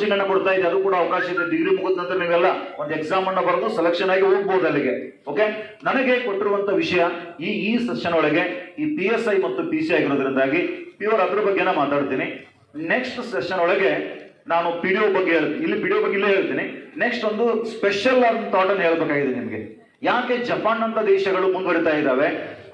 Coaching ಅನ್ನ ಕೊಡ್ತಾ ಇದೆ, ಅದು ಕೂಡ ಅವಕಾಶ ಇದೆ. ಡಿಗ್ರಿ ಮುಗಿದ ನಂತರ ನೀವೆಲ್ಲ ಒಂದು ಎಕ್ಸಾಮ್ ಅನ್ನ ಬರೆದು ಸೆಲೆಕ್ಷನ್ ಆಗಿ ಹೋಗ್ಬೋದು ಅಲ್ಲಿಗೆ. ಓಕೆ ನನಗೆ ಕೊಟ್ಟಿರುವಂತ ವಿಷಯ ಈ ಈ ಸೆಷನ್ ಒಳಗೆ ಈ ಪಿ ಎಸ್ ಐ ಮತ್ತು ಪಿ ಸಿ ಆಗಿರೋದ್ರಿಂದಾಗಿ ಪ್ಯೂರ್ ಅದ್ರ ಬಗ್ಗೆನ ಮಾತಾಡ್ತೀನಿ. ನೆಕ್ಸ್ಟ್ ಸೆಷನ್ ಒಳಗೆ ನಾನು ಪಿ ಡಿ ಬಗ್ಗೆ ಹೇಳ್ತೀನಿ. ಇಲ್ಲಿ ಪಿ ಡಿ ಬಗ್ಗೆ ಇಲ್ಲೇ ಹೇಳ್ತೀನಿ. ನೆಕ್ಸ್ಟ್ ಒಂದು ಸ್ಪೆಷಲ್ ಆದ ಥಾಟ್ ಅನ್ನು ಹೇಳ್ಬೇಕಾಗಿದೆ ನಿಮಗೆ. ಯಾಕೆ ಜಪಾನ್ ಅಂತ ದೇಶಗಳು ಮುಂದುವರಿತಾ ಇದ್ದಾವೆ?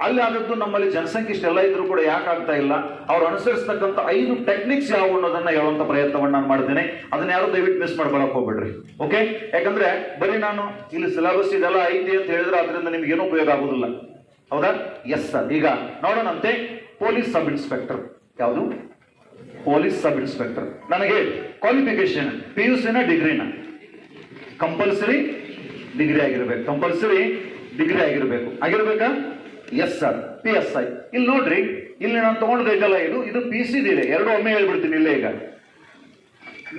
ಅಲ್ಲಿ ಆದದ್ದು ನಮ್ಮಲ್ಲಿ ಜನಸಂಖ್ಯೆ ಇಷ್ಟೆಲ್ಲ ಇದ್ರೂ ಕೂಡ ಯಾಕೆ ಆಗ್ತಾ ಇಲ್ಲ? ಅವ್ರು ಅನುಸರಿಸತಕ್ಕಂಥ ಐದು ಟೆಕ್ನಿಕ್ಸ್ ಯಾವ ಅನ್ನೋದನ್ನ ಹೇಳುವಂತ ಪ್ರಯತ್ನವನ್ನು ನಾನು ಮಾಡ್ತೇನೆ. ಅದನ್ನ ಯಾರು ದಯವಿಟ್ಟು ಮಿಸ್ ಮಾಡ್ಕೊಳಕ್ ಹೋಗ್ಬಿಡ್ರಿ. ಓಕೆ ಯಾಕಂದ್ರೆ ಬರೀ ನಾನು ಇಲ್ಲಿ ಸಿಲೆಬಸ್ ಇದೆಲ್ಲ ಐತಿ ಅಂತ ಹೇಳಿದ್ರೆ ಅದರಿಂದ ನಿಮ್ಗೆ ಏನು ಉಪಯೋಗ ಆಗುದಿಲ್ಲ. ಹೌದಾ? ಎಸ್ ಸರ್ ಈಗ ನೋಡೋಣಂತೆ. ಪೊಲೀಸ್ ಸಬ್ ಇನ್ಸ್ಪೆಕ್ಟರ್ ಯಾವುದು? ಪೊಲೀಸ್ ಸಬ್ ಇನ್ಸ್ಪೆಕ್ಟರ್ ನನಗೆ ಕ್ವಾಲಿಫಿಕೇಶನ್ ಪಿ ಯು ಸಿನ ಡಿಗ್ರಿನ ಕಂಪಲ್ಸರಿ ಡಿಗ್ರಿ ಆಗಿರ್ಬೇಕು. ಕಂಪಲ್ಸರಿ ಡಿಗ್ರಿ ಆಗಿರ್ಬೇಕು. ಆಗಿರ್ಬೇಕಾ? Yes sir P S I ಇಲ್ಲಿ ನೋಡ್ರಿ, ಇಲ್ಲಿ ನಾನು ತಗೊಂಡ್ಬೇಕಲ್ಲ ಇದು. ಇದು ಪಿ ಸಿ ಇದೆ. ಎರಡು ಒಮ್ಮೆ ಹೇಳ್ಬಿಡ್ತೀನಿ ಇಲ್ಲೇ ಈಗ.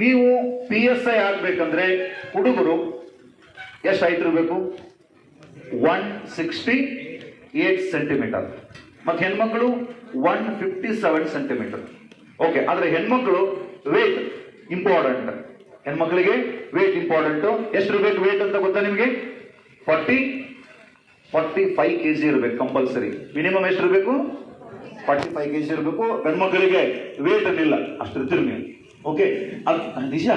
ನೀವು ಪಿ ಎಸ್ ಐ ಆಗ್ಬೇಕಂದ್ರೆ ಹುಡುಗರು ಎಷ್ಟು ಇರಬೇಕು? ಒನ್ ಸಿಕ್ಸ್ಟಿ ಏಟ್ ಸೆಂಟಿಮೀಟರ್ ಮತ್ತು ಹೆಣ್ಮಕ್ಳು one fifty seven centimetre okay ಆದರೆ ಹೆಣ್ಮಕ್ಳು ವೇಟ್ ಇಂಪಾರ್ಟೆಂಟ್ ಹೆಣ್ಮಕ್ಳಿಗೆ ವೇಟ್ ಇಂಪಾರ್ಟೆಂಟ್ ಎಷ್ಟು ಬೇಕು ವೇಟ್ ಅಂತ ಗೊತ್ತಾ ನಿಮಗೆ? Forty? Forty five K G ಇರಬೇಕು ಕಂಪಲ್ಸರಿ ಮಿನಿಮಮ್ ಎಷ್ಟು ಇರಬೇಕು? ಫಾರ್ಟಿ ಫೈವ್ ಕೆ ಜಿ ಇರಬೇಕು. ಹೆಣ್ಮಕ್ಳಿಗೆ ವೇಟ್ ಅನ್ನಿಲ್ಲ ಅಷ್ಟು ಇರ್ತೀರಿ ನೀವು ಓಕೆ ಅದು, ನಿಜ?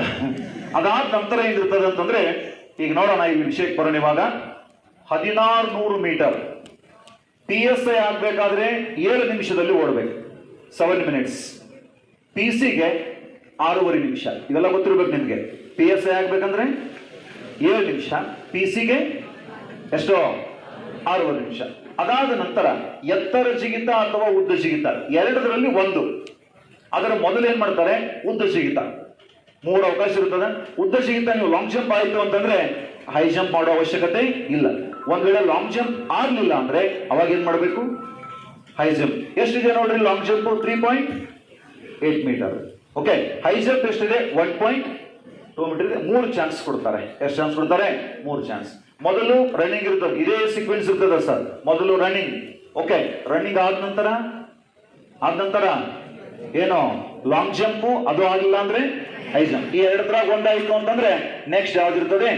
ಅದಾದ ನಂತರ ಏನಿರ್ತದೆ ಅಂತಂದ್ರೆ, ಈಗ ನೋಡೋಣ ಈ ವಿಷಯಕ್ಕೆ ಬರೋಣ ಇವಾಗ. ಹದಿನಾರು ನೂರು ಮೀಟರ್ ಪಿ ಎಸ್ ಐ ಆಗಬೇಕಾದ್ರೆ ಏಳು ನಿಮಿಷದಲ್ಲಿ ಓಡಬೇಕು. ಸೆವೆನ್ ಮಿನಿಟ್ಸ್ ಪಿ ಸಿಗೆ ಆರೂವರೆ ನಿಮಿಷ. ಇದೆಲ್ಲ ಗೊತ್ತಿರ್ಬೇಕು ನಿಮಗೆ. ಪಿ ಎಸ್ ಐ ಆಗ್ಬೇಕಂದ್ರೆ ಏಳು ನಿಮಿಷ. ಪಿ ಸಿಗೆ ಎಷ್ಟೋ? ಆರೂವರೆ ನಿಮಿಷ. ಅದಾದ ನಂತರ ಎತ್ತರ ಜಿಗಿತ ಅಥವಾ ಉದ್ದ ಜಿಗಿತ ಎರಡರಲ್ಲಿ ಒಂದು. ಅದರ ಮೊದಲು ಏನ್ ಮಾಡ್ತಾರೆ? ಉದ್ದ ಜಿಗಿತ ಮೂರು ಅವಕಾಶ ಇರ್ತದೆ. ಉದ್ದ ಜಿಗಿತ ನೀವು ಲಾಂಗ್ ಜಂಪ್ ಆಯಿತು ಅಂತಂದ್ರೆ ಹೈ ಜಂಪ್ ಮಾಡೋ ಅವಶ್ಯಕತೆ ಇಲ್ಲ. ಒಂದ್ ವೇಳೆ ಲಾಂಗ್ ಜಂಪ್ ಆಗ್ಲಿಲ್ಲ ಅಂದ್ರೆ ಅವಾಗ ಏನ್ ಮಾಡಬೇಕು? ಹೈ ಜಂಪ್ ಎಷ್ಟಿದೆ ನೋಡ್ರಿ long jump three point eight metre okay high jump ಎಷ್ಟಿದೆ ಒನ್ ಪಾಯಿಂಟ್ ಟೂ ಮೀಟರ್ ಇದೆ, ಮೂರು ಚಾನ್ಸ್ ಕೊಡ್ತಾರೆ. ಎಷ್ಟು ಚಾನ್ಸ್ ಕೊಡ್ತಾರೆ? ಮೂರು ಚಾನ್ಸ್ ಮೊದಲು ರನ್ನಿಂಗ್ ಇರ್ತದೆ, ಇದೇ ಸೀಕ್ವೆನ್ಸ್ ಇರ್ತದೆ ಸರ್ ಮೊದಲು ರನ್ನಿಂಗ್ ಓಕೆ ರನ್ನಿಂಗ್ ಆದ ನಂತರ? ಆದ ನಂತರ? ಏನು? ಲಾಂಗ್ ಜಂಪು ಅದು ಆಗಿಲ್ಲ ಅಂದ್ರೆ ಹೈ ಜಂಪ್ ಈ ಎರಡತ್ರ ಒಂದಾಯಿತು ಅಂತಂದ್ರೆ ನೆಕ್ಸ್ಟ್ ಯಾವ್ದಿರ್ತದೆ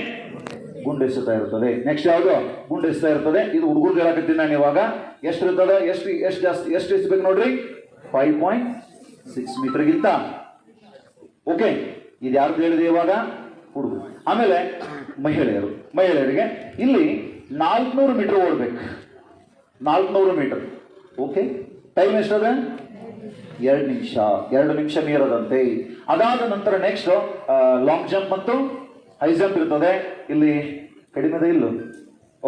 ಗುಂಡೆಸ್ತಾ ಇರ್ತದೆ. ನೆಕ್ಸ್ಟ್ ಯಾವುದು? ಗುಂಡೆಸ್ತಾ ಇರ್ತದೆ. ಇದು ಹುಡುಗರು ಹೇಳಕತ್ತೀನಿ ನಾನು ಇವಾಗ. ಎಷ್ಟು ಇರ್ತದೆ? ಎಷ್ಟು ಎಷ್ಟು ಜಾಸ್ತಿ, ಎಷ್ಟು ಎಸ್ಬೇಕು ನೋಡ್ರಿ? ಫೈವ್ ಪಾಯಿಂಟ್ ಸಿಕ್ಸ್ ಮೀಟರ್ಗಿಂತ ಓಕೆ ಇದು ಯಾರು ಹೇಳಿದೆ ಇವಾಗ? ಹುಡುಗರು. ಆಮೇಲೆ ಮಹಿಳೆಯರು. ಮಹಿಳೆಯರಿಗೆ ಇಲ್ಲಿ ನಾಲ್ಕುನೂರು ಮೀಟರ್ ಓಡ್ಬೇಕು. ನಾಲ್ಕುನೂರು ಮೀಟರ್. Okay, time ಎಷ್ಟದ? ಎರಡು ನಿಮಿಷ. ಎರಡು ನಿಮಿಷ ಮೀರದಂತೆ. ಅದಾದ ನಂತರ ನೆಕ್ಸ್ಟ್ ಲಾಂಗ್ ಜಂಪ್ ಮತ್ತು ಹೈ ಜಂಪ್ ಇರ್ತದೆ. ಇಲ್ಲಿ ಕಡಿಮೆ ಇಲ್ಲ.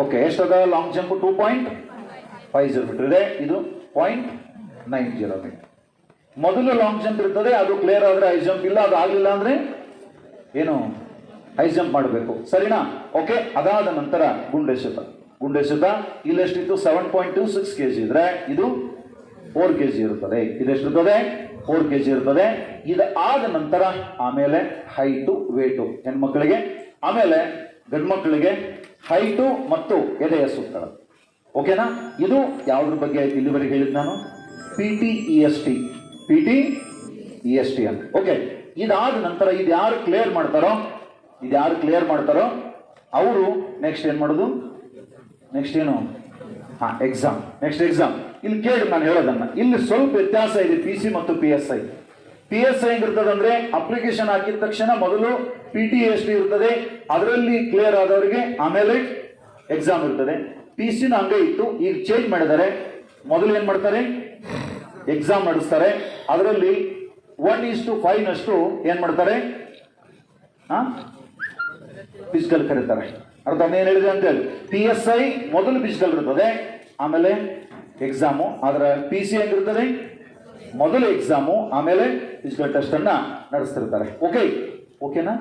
Okay, ಎಷ್ಟದ? Long jump two point five zero metre ಇದೆ. ಇದು ಪಾಯಿಂಟ್ ನೈನ್ ಜೀರೋ ಮೀಟರ್ ಮೊದಲು ಲಾಂಗ್ ಜಂಪ್ ಇರ್ತದೆ, ಅದು ಕ್ಲಿಯರ್ ಆದರೆ ಹೈ ಜಂಪ್ ಇಲ್ಲ, ಅದು ಆಗಲಿಲ್ಲ ಅಂದ್ರೆ ಏನು? ಹೈ ಜಂಪ್ ಮಾಡಬೇಕು. ಸರಿನಾ? ಓಕೆ ಅದಾದ ನಂತರ ಗುಂಡೆಸೆತ ಗುಂಡೆಸೆತ ಇಲ್ಲೆಷ್ಟಿತ್ತು seven point two six K G ಇದ್ರೆ ಇದು ಫೋರ್ ಕೆ ಜಿ ಇರುತ್ತದೆ ಇದೆಷ್ಟಿರ್ತದೆ ಫೋರ್ ಕೆ ಜಿ ಇರ್ತದೆ. ಇದು ಆದ ನಂತರ ಆಮೇಲೆ ಹೈಟು ವೇಟು ಹೆಣ್ಮಕ್ಳಿಗೆ, ಆಮೇಲೆ ಗಂಡ್ಮಕ್ಳಿಗೆ ಹೈಟು ಮತ್ತು ಎದೆಯ ಸುತ್ತಳ. ಓಕೆನಾ ಇದು ಯಾವುದ್ರ ಬಗ್ಗೆ ಇಲ್ಲಿವರೆಗೆ ಹೇಳಿದ್ ನಾನು? P T E S T P T E S T ಅಂತ. ಓಕೆ ಇದಾದ ನಂತರ ಇದು ಯಾರು ಕ್ಲಿಯರ್ ಮಾಡ್ತಾರೋ, ಇದು ಯಾರು ಕ್ಲಿಯರ್ ಮಾಡ್ತಾರೋ, ಅವರು ನೆಕ್ಸ್ಟ್ ಏನು ಮಾಡೋದು? ನೆಕ್ಸ್ಟ್ ಏನು? ಹಾ ಎಕ್ಸಾಮ್ ನೆಕ್ಸ್ಟ್ ಎಕ್ಸಾಮ್ ಇಲ್ಲಿ ಕೇಳಿ ನಾನು ಹೇಳೋದನ್ನ. ಇಲ್ಲಿ ಸ್ವಲ್ಪ ವ್ಯತ್ಯಾಸ ಇದೆ ಪಿ ಸಿ ಮತ್ತು P S I P S I ಹೆಂಗಿರ್ತದೆ ಅಂದ್ರೆ ಅಪ್ಲಿಕೇಶನ್ ಹಾಕಿದ ತಕ್ಷಣ ಮೊದಲು ಪಿ ಟಿ ಎಸ್ ಟಿ ಇರ್ತದೆ. ಅದರಲ್ಲಿ ಕ್ಲಿಯರ್ ಆದವರಿಗೆ ಆಮೇಲೆ ಎಕ್ಸಾಮ್ ಇರ್ತದೆ. ಪಿ ಸಿನ ಹಂಗೆ ಇತ್ತು. ಈಗ ಚೇಂಜ್ ಮಾಡಿದ್ದಾರೆ. ಮೊದಲು ಏನ್ ಮಾಡ್ತಾರೆ? ಎಕ್ಸಾಮ್ ನಡೆಸ್ತಾರೆ. ಅದರಲ್ಲಿ ಒನ್ ಈಸ್ ಟು ಫೈವ್ ನಷ್ಟು ಏನ್ ಮಾಡ್ತಾರೆ? ಫಿಸಿಕಲ್ ಕರೀತಾರೆ. ಅರ್ಥ ಏನ್ ಹೇಳಿದೆ ಅಂತ ಹೇಳಿ ಪಿ ಎಸ್ ಐ ಮೊದಲು ಫಿಸಿಕಲ್ ಇರ್ತದೆ. ಆಮೇಲೆ ಎಕ್ಸಾಮು ಅದರ ಪಿ ಸಿ ಹೆಂಗಿರ್ತದೆ? ಮೊದಲು ಎಕ್ಸಾಮು ಆಮೇಲೆ ಫಿಸಿಕಲ್ ಟೆಸ್ಟ್ ಅನ್ನ ನಡೆಸ್ತಿರ್ತಾರೆ. ಓಕೆ ಓಕೆನಾ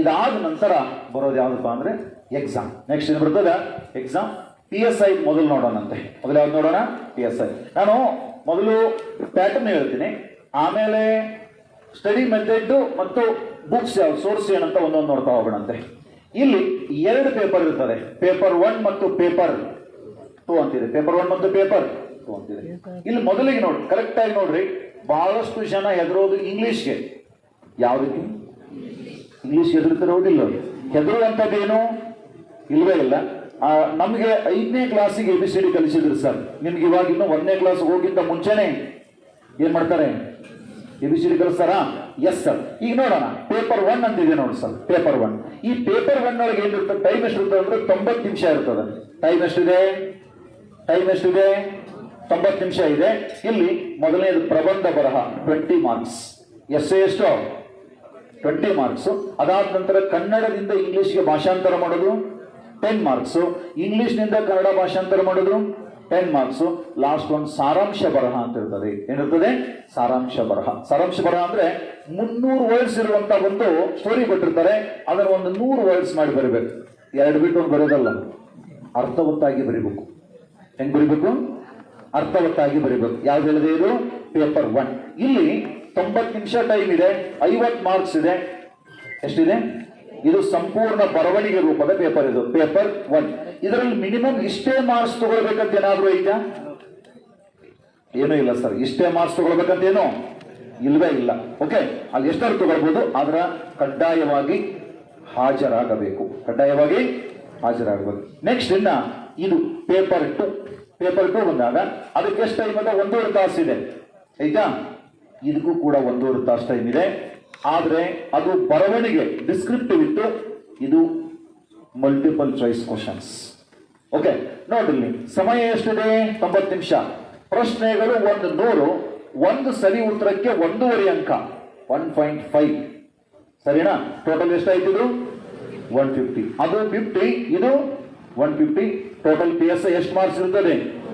ಇದಾದ ನಂತರ ಬರೋದು ಯಾವ್ದಪ್ಪ ಅಂದ್ರೆ ಎಕ್ಸಾಮ್ ನೆಕ್ಸ್ಟ್ ಏನು ಬರ್ತದೆ? ಎಕ್ಸಾಮ್ ಪಿ ಎಸ್ ಐ ಮೊದಲು ನೋಡೋಣಂತೆ. ಮೊದಲು ಯಾವ್ದು ನೋಡೋಣ? ಪಿ ಎಸ್ ಐ ನಾನು ಮೊದಲು ಪ್ಯಾಟರ್ನ್ ಹೇಳ್ತೀನಿ. ಆಮೇಲೆ ಸ್ಟಡಿ ಮೆಥಡ್ ಮತ್ತು ಬುಕ್ಸ್ ಯಾವ ಸೋರ್ಸ್ ಏನಂತ ಒಂದೊಂದು ನೋಡ್ತಾ ಹೋಗೋಣಂತೆ. ಇಲ್ಲಿ ಎರಡು ಪೇಪರ್ ಇರ್ತದೆ. ಪೇಪರ್ ಒನ್ ಮತ್ತು ಪೇಪರ್ ಟೂ ಅಂತಿದೆ. ಪೇಪರ್ ಒನ್ ಮತ್ತು ಪೇಪರ್ ಟೂ ಅಂತಿದೆ. ಇಲ್ಲಿ ಮೊದಲಿಗೆ ನೋಡಿ ಕರೆಕ್ಟ್ ಆಗಿ ನೋಡ್ರಿ. ಬಹಳಷ್ಟು ಜನ ಹೆದರೋದು ಇಂಗ್ಲಿಷ್ಗೆ ಯಾವ ರೀತಿ? ಇಂಗ್ಲಿಷ್ ಹೆದರ್ತಿರೋದಿಲ್ಲ ಹೆದರುವಂಥದ್ದೇನು? ಇಲ್ವೇ ಇಲ್ಲ. ನಮಗೆ ಐದನೇ ಕ್ಲಾಸಿಗೆ ಎ ಬಿ ಸಿ ಡಿ ಕಲಿಸಿದ್ರು ಸರ್ ನಿಮ್ಗೆ ಇವಾಗ ಇನ್ನು ಒಂದನೇ ಕ್ಲಾಸ್ ಹೋಗಿಂತ ಮುಂಚೆನೆ ಏನ್ ಮಾಡ್ತಾರೆ? ಎ ಬಿ ಸಿ ಡಿ ಕಲಿಸ್ತಾರಾ? ಎಸ್ ಸರ್ ಈಗ ನೋಡೋಣ. ಪೇಪರ್ ಒನ್ ಅಂತಿದೆ ನೋಡಿ ಸರ್ ಪೇಪರ್ ಒನ್ ಈ ಪೇಪರ್ ಒನ್ ಒಳಗೆ ಏನಿರ್ತದೆ ಟೈಮ್ ಎಷ್ಟಿರ್ತದೆ ಅಂದ್ರೆ ತೊಂಬತ್ತು ನಿಮಿಷ ಇರ್ತದೆ. ಟೈಮ್ ಎಷ್ಟಿದೆ? ಟೈಮ್ ಎಷ್ಟಿದೆ? ತೊಂಬತ್ತು ನಿಮಿಷ ಇದೆ. ಇಲ್ಲಿ ಮೊದಲನೇದು ಪ್ರಬಂಧ ಬರಹ ಟ್ವೆಂಟಿ ಮಾರ್ಕ್ಸ್ ಎಸ್ ಎಷ್ಟು? ಟ್ವೆಂಟಿ ಮಾರ್ಕ್ಸ್ ಅದಾದ ನಂತರ ಕನ್ನಡದಿಂದ ಇಂಗ್ಲಿಷ್ಗೆ ಭಾಷಾಂತರ ಮಾಡೋದು. ಟೆನ್ ಮಾರ್ಕ್ಸ್ ಇಂಗ್ಲಿಷ್ನಿಂದ ಕನ್ನಡ ಭಾಷಾಂತರ ಮಾಡೋದು? ಟೆನ್ ಮಾರ್ಕ್ಸ್ ಲಾಸ್ಟ್ ಒಂದು ಸಾರಾಂಶ ಬರಹ ಅಂತ ಇರ್ತದೆ. ಏನಿರ್ತದೆ? ಸಾರಾಂಶ ಬರಹ. ಸಾರಾಂಶ ಬರಹ ಅಂದ್ರೆ ಮುನ್ನೂರು ವರ್ಡ್ಸ್ ಇರುವಂತ ಒಂದು ಸ್ಟೋರಿ ಕೊಟ್ಟಿರ್ತಾರೆ. ಅದನ್ನ ಒಂದು ನೂರು ವರ್ಡ್ಸ್ ಮಾಡಿ ಬರೀಬೇಕು. ಎರಡು ಬಿಟ್ಟು ಒಂದು ಬರೋದಲ್ಲ ಅರ್ಥವತ್ತಾಗಿ ಬರೀಬೇಕು. ಹೆಂಗ್ ಬರೀಬೇಕು? ಅರ್ಥವತ್ತಾಗಿ ಬರಿಬೇಕು. ಯಾವ್ದು ಹೇಳಿದೆ ಇದು? ಪೇಪರ್ ಒನ್ ಇಲ್ಲಿ ತೊಂಬತ್ತು ನಿಮಿಷ ಟೈಮ್ ಇದೆ. ಐವತ್ತು ಮಾರ್ಕ್ಸ್ ಇದೆ. ಎಷ್ಟಿದೆ? ಇದು ಸಂಪೂರ್ಣ ಬರವಣಿಗೆ ರೂಪದ ಪೇಪರ್ ಇದು. ಪೇಪರ್ ಒನ್ ಇದರಲ್ಲಿ ಮಿನಿಮಮ್ ಇಷ್ಟೇ ಮಾರ್ಕ್ಸ್ ತಗೊಳ್ಬೇಕಂತ ಏನಾದ್ರೂ ಐತಾ? ಏನೂ ಇಲ್ಲ ಸರ್ ಇಷ್ಟೇ ಮಾರ್ಕ್ಸ್ ತಗೊಳ್ಬೇಕಂತ ಏನು ಇಲ್ವೇ ಇಲ್ಲ. ಓಕೆ ಅಲ್ಲಿ ಎಷ್ಟಾದ್ರು ತಗೊಳ್ಬಹುದು ಆದ್ರ ಕಡ್ಡಾಯವಾಗಿ ಹಾಜರಾಗಬೇಕು. ಕಡ್ಡಾಯವಾಗಿ ಹಾಜರಾಗಬೇಕು. ನೆಕ್ಸ್ಟ್ ಇನ್ನ ಇದು ಪೇಪರ್ ಟು ಪೇಪರ್ ಟು ಬಂದಾಗ ಅದಕ್ಕೆ ಎಷ್ಟು ಟೈಮ್ ಅಂತ? ಒಂದೂವರೆ ತಾಸು ಇದೆ ಆಯ್ತಾ ಇದಕ್ಕೂ ಕೂಡ ಒಂದೂವರೆ ತಾಸು ಟೈಮ್ ಇದೆ. ಆದ್ರೆ ಅದು ಬರವಣಿಗೆ ಡಿಸ್ಕ್ರಿಪ್ಟಿವ್ ಇತ್ತು. ಇದು ಮಲ್ಟಿಪಲ್ ಚಾಯ್ಸ್ ಕ್ವಶನ್ಸ್ ಓಕೆ ನೋಡ್ರಿ ಸಮಯ ಎಷ್ಟಿದೆ? ತೊಂಬತ್ತು ನಿಮಿಷ. ಪ್ರಶ್ನೆಗಳು ಒಂದು ನೂರು, ಒಂದು ಸರಿ ಉತ್ತರಕ್ಕೆ ಒಂದೂವರೆ ಅಂಕ. ಒನ್ ಪಾಯಿಂಟ್ ಫೈವ್ ಸರಿನಾ? ಟೋಟಲ್ ಎಷ್ಟಾಯ್ತು ಇದು? ಒನ್ ಫಿಫ್ಟಿ ಅದು ಫಿಫ್ಟಿ ಇದು one fifty total P S ಎಷ್ಟು ಮಾರ್ಕ್ಸ್ ಇರ್ತದೆ?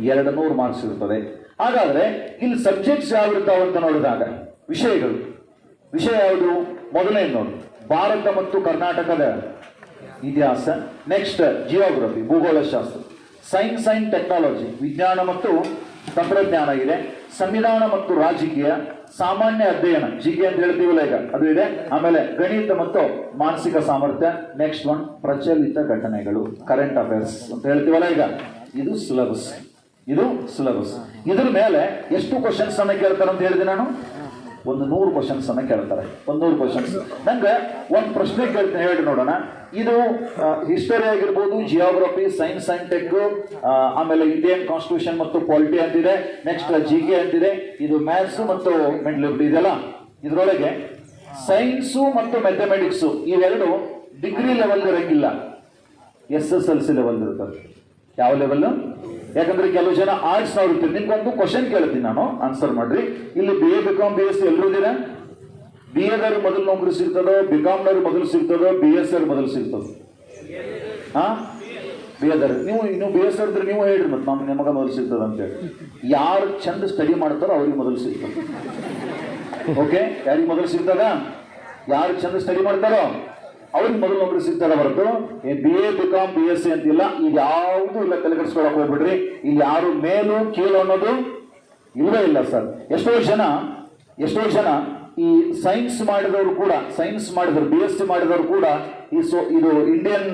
ಎರಡು ನೂರು ಮಾರ್ಕ್ಸ್ ಇರ್ತದೆ. ಹಾಗಾದ್ರೆ, ಇಲ್ಲಿ ಸಬ್ಜೆಕ್ಟ್ಸ್ ಯಾವ ಇರ್ತಾವ ಅಂತ ನೋಡಿದಾಗ, ವಿಷಯಗಳು. ವಿಷಯ ಯಾವುದು? ಮೊದಲನೇ ನೋಡಿ. ಭಾರತ ಮತ್ತು ಕರ್ನಾಟಕದ ಇತಿಹಾಸ. ನೆಕ್ಸ್ಟ್ ಜಿಯೋಗ್ರಫಿ ಭೂಗೋಳಶಾಸ್ತ್ರ. ಸೈನ್ಸ್ ಅಂಡ್ ಟೆಕ್ನಾಲಜಿ ವಿಜ್ಞಾನ ಮತ್ತು ತಂತ್ರಜ್ಞಾನ ಇದೆ. ಸಂವಿಧಾನ ಮತ್ತು ರಾಜಕೀಯ, ಸಾಮಾನ್ಯ ಅಧ್ಯಯನ ಜಿಗೆ ಅಂತ ಹೇಳ್ತೀವಲ್ಲ ಈಗ, ಅದು ಇದೆ. ಆಮೇಲೆ ಗಣಿತ ಮತ್ತು ಮಾನಸಿಕ ಸಾಮರ್ಥ್ಯ. ನೆಕ್ಸ್ಟ್ ಒನ್ ಪ್ರಚಲಿತ ಘಟನೆಗಳು ಕರೆಂಟ್ ಅಫೇರ್ಸ್ ಅಂತ ಹೇಳ್ತೀವಲ್ಲ ಈಗ. ಇದು ಸಿಲಬಸ್ ಇದು ಸಿಲಬಸ್ ಇದ್ರ ಮೇಲೆ ಎಷ್ಟು ಕ್ವಶನ್ಸ್ ಅನ್ನ ಕೇಳ್ತಾರೆ ಅಂತ ಹೇಳಿದೆ ನಾನು? ಒಂದು ನೂರು ಕ್ವಶನ್ಸ್ ಅನ್ನ ಕೇಳ್ತಾರೆ. ಒಂದು ನೂರು ಕ್ವಶನ್ಸ್ ನಂಗೆ ಒಂದು ಪ್ರಶ್ನೆ ಕೇಳ್ತೀನಿ, ಹೇಳಿ ನೋಡೋಣ. ಇದು ಹಿಸ್ಟರಿ ಆಗಿರ್ಬೋದು ಜಿಯೋಗ್ರಫಿ ಸೈನ್ಸ್ ಅಂಡ್ ಟೆಕ್ ಆಮೇಲೆ ಇಂಡಿಯನ್ ಕಾನ್ಸ್ಟಿಟ್ಯೂಷನ್ ಮತ್ತು ಪಾಲಿಟಿ ಅಂತಿದೆ. ನೆಕ್ಸ್ಟ್ ಜಿ ಕೆ ಅಂತಿದೆ. ಇದು ಮ್ಯಾಥ್ಸ್ ಮತ್ತು ಮೆಂಟಲಿಟಿ ಇದೆಲ್ಲ ಇದರೊಳಗೆ ಸೈನ್ಸು ಮತ್ತು ಮ್ಯಾಥಮೆಟಿಕ್ಸ್ ಇವೆರಡು ಡಿಗ್ರಿ ಲೆವೆಲ್ ಇರಂಗಿಲ್ಲ. S S L C level ಇರ್ತದೆ. ಯಾವ ಲೆವೆಲ್ ಯಾಕಂದ್ರೆ ಕೆಲವು ಜನ ಆರ್ಟ್ಸ್ ನವ್ರು ಇರ್ತೀರಿ ನಿಮ್ಗೊಂದು ಕ್ವಶನ್ ಕೇಳ್ತೀನಿ ನಾನು. ಆನ್ಸರ್ ಮಾಡ್ರಿ. ಇಲ್ಲಿ B A B com B S ಎಲ್ಲರೂ ಇದ್ದೀರಾ? ಬಿ ಎದವ್ರು ಮೊದಲು ನೌಕರಿ ಸಿಗ್ತದೋ ಬಿ ಕಾಮ್ನವ್ರು ಮೊದಲು ಸಿಗ್ತದೋ? ಬಿ ಎಸ್ ಆರ್ ಮೊದಲು ಸಿಗ್ತದೋ? ಹಾ? ಬಿ ಎದರ್ ನೀವು ನೀವು ಬಿ ಎಸ್ ಇದ್ರೆ ನೀವು ಹೇಳ್ರಿ ಮತ್ತೆ ನಮ್ಗೆ ನಿಮಗೆ ಮೊದಲು ಸಿಗ್ತದ ಅಂತೇಳಿ ಯಾರು ಚಂದ ಸ್ಟಡಿ ಮಾಡ್ತಾರೋ ಅವ್ರಿಗೆ ಮೊದಲು ಸಿಗ್ತದೆ. ಓಕೆ ಯಾರಿಗೆ ಮೊದಲು ಸಿಗ್ತದ? ಯಾರು ಚಂದ ಸ್ಟಡಿ ಮಾಡ್ತಾರೋ? ಅವ್ರಿಗೆ ಮೊದಲು ನೌಕರಿ ಸಿಗ್ತದ ಹೊರತು B A B com B S C ಅಂತಿಲ್ಲ. ಇದು ಯಾವುದು ಇಲ್ಲ ತಲೆಗೆಡ್ಸ್ಕೊಳಕ್ ಹೋಗ್ಬಿಡ್ರಿ. ಇಲ್ಲಿ ಯಾರು ಮೇಲು, ಕೀಳು ಅನ್ನೋದು ಇಲ್ಲವೇ ಇಲ್ಲ ಸರ್. ಎಷ್ಟೋ ಜನ ಎಷ್ಟೋ ಜನ ಈ ಸೈನ್ಸ್ ಮಾಡಿದವರು ಕೂಡ ಸೈನ್ಸ್ ಮಾಡಿದವರು ಬಿ ಎಸ್ ಸಿ ಮಾಡಿದವರು ಕೂಡ ಈ ಸೊ, ಇದು ಇಂಡಿಯನ್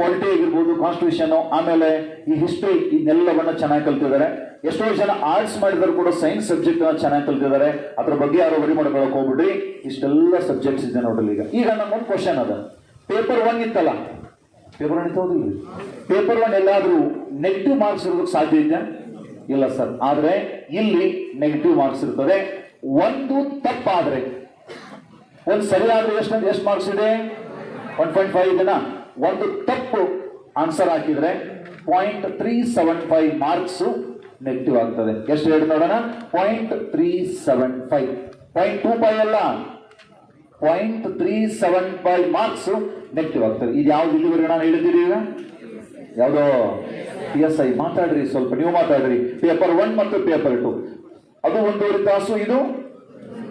ಪಾಲಿಟಿ ಆಗಿರ್ಬೋದು ಕಾನ್ಸ್ಟಿಟ್ಯೂಷನ್ ಆಮೇಲೆ ಈ ಹಿಸ್ಟ್ರಿ ಇದನ್ನೆಲ್ಲವನ್ನ ಚೆನ್ನಾಗಿ ಕಲ್ತಿದ್ದಾರೆ. ಎಷ್ಟೋ ಜನ ಆರ್ಟ್ಸ್ ಮಾಡಿದ್ರು ಕೂಡ ಸೈನ್ಸ್ ಸಬ್ಜೆಕ್ಟ್ ಚೆನ್ನಾಗಿ ಕಲ್ತಿದ್ದಾರೆ. ಅದ್ರ ಬಗ್ಗೆ ಯಾರು ವರಿ ಮಾಡ್ಕೊಳಕ್ ಹೋಗ್ಬಿಡ್ರಿ. ಇಷ್ಟೆಲ್ಲ ಸಬ್ಜೆಕ್ಟ್ಸ್ ಇದೆ ನೋಡಲಿ ಈಗ. ಈಗ ನನ್ನೊಂದು ಕ್ವಶನ್ ಅದ. ಪೇಪರ್ ಒನ್ ಇತ್ತಲ್ಲ? ಪೇಪರ್ ಒನ್ ಇತ್ತು ಪೇಪರ್ ಒನ್ ಎಲ್ಲಾದ್ರೂ ನೆಗೆಟಿವ್ ಮಾರ್ಕ್ಸ್ ಇರೋದಕ್ಕೆ ಸಾಧ್ಯ ಇದೆಯಾ? ಇಲ್ಲ ಸರ್. ಆದ್ರೆ ಇಲ್ಲಿ ನೆಗೆಟಿವ್ ಮಾರ್ಕ್ಸ್ ಇರ್ತದೆ. ಒಂದು ತಪ್ಪಾದ್ರೆ. ಒಂದು ಸರಿಯಾದ್ರೆ ಎಷ್ಟು ಎಷ್ಟು ಮಾರ್ಕ್ಸ್ ಇದೆ? ಒನ್ ಪಾಯಿಂಟ್ ಫೈವ್ ಇದೆನಾ? ಒಂದು ತಪ್ಪು ಆನ್ಸರ್ ಹಾಕಿದ್ರೆ point three seven five marks negative ಆಗ್ತದೆ. ಎಷ್ಟು ಹೇಳಿ ನೋಡೋಣ? Point three seven five point two five ಅಲ್ಲ? Point three seven five marks negative ಆಗ್ತದೆ. ಇದು ಯಾವ್ದು ಇಲ್ಲಿವರೆಗೆ ನಾನು ಹೇಳಿದ್ದೀರಿ ಈಗ? ಯಾವುದೋ? ಪಿ ಎಸ್ ಐ ಮಾತಾಡ್ರಿ, ಸ್ವಲ್ಪ ನೀವು ಮಾತಾಡ್ರಿ. ಪೇಪರ್ ಒನ್ ಮತ್ತು ಪೇಪರ್ ಟು ಅದು ಒಂದೂವರೆ ತಾಸು, ಇದು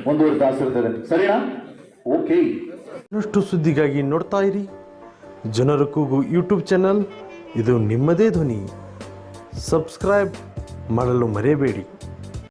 ಒಂದೂವರೆ ತಾಸು ಇರ್ತದೆ. ಸರಿನಾ? ಓಕೆ ಇನ್ನಷ್ಟು ಸುದ್ದಿಗಾಗಿ ನೋಡ್ತಾ ಇರಿ. ಜನರ ಕೂಗು ಯೂಟ್ಯೂಬ್ ಚಾನಲ್ ಇದು ನಿಮ್ಮದೇ ಧ್ವನಿ. ಸಬ್ಸ್ಕ್ರೈಬ್ ಮಾಡಲು ಮರೆಯಬೇಡಿ.